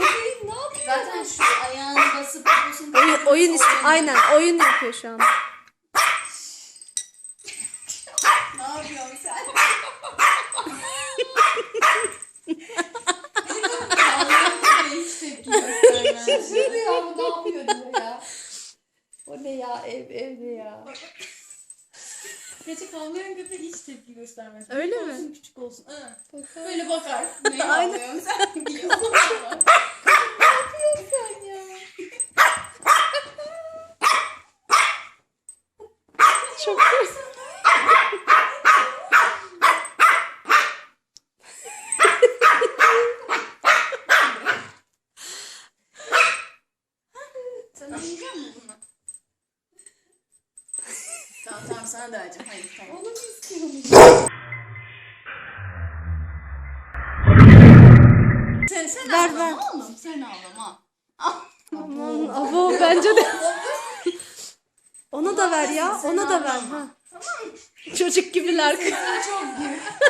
Bebeğim ne yapıyor? Zaten şu ayağını basıp poposunu Oyun, oyun işte oynuyor. aynen oyun yapıyor şu an. Ne yapıyorsun sen? Köpeğe hiç tepki göstermez. Ne bu ne yapıyor diyor ya. O ne ya ev ev ne ya. Gerçek ağlayan köpek hiç tepki göstermez. Öyle Büyük mi? Olsun küçük olsun. Hı. Bakar. Böyle bakar. Ne Aynen sen? Biliyorsun ama. Sen ya. Çok bunu? tamam tamam sana da vereceğim. Hayır tamam. Onu mu istiyorsun? Sen, sen Ver, ağlama ver. oğlum. Sen ağlama. Aman abo bence de. Ona da ver ya. Ona da ver. Ha. Çocuk gibiler. Çok.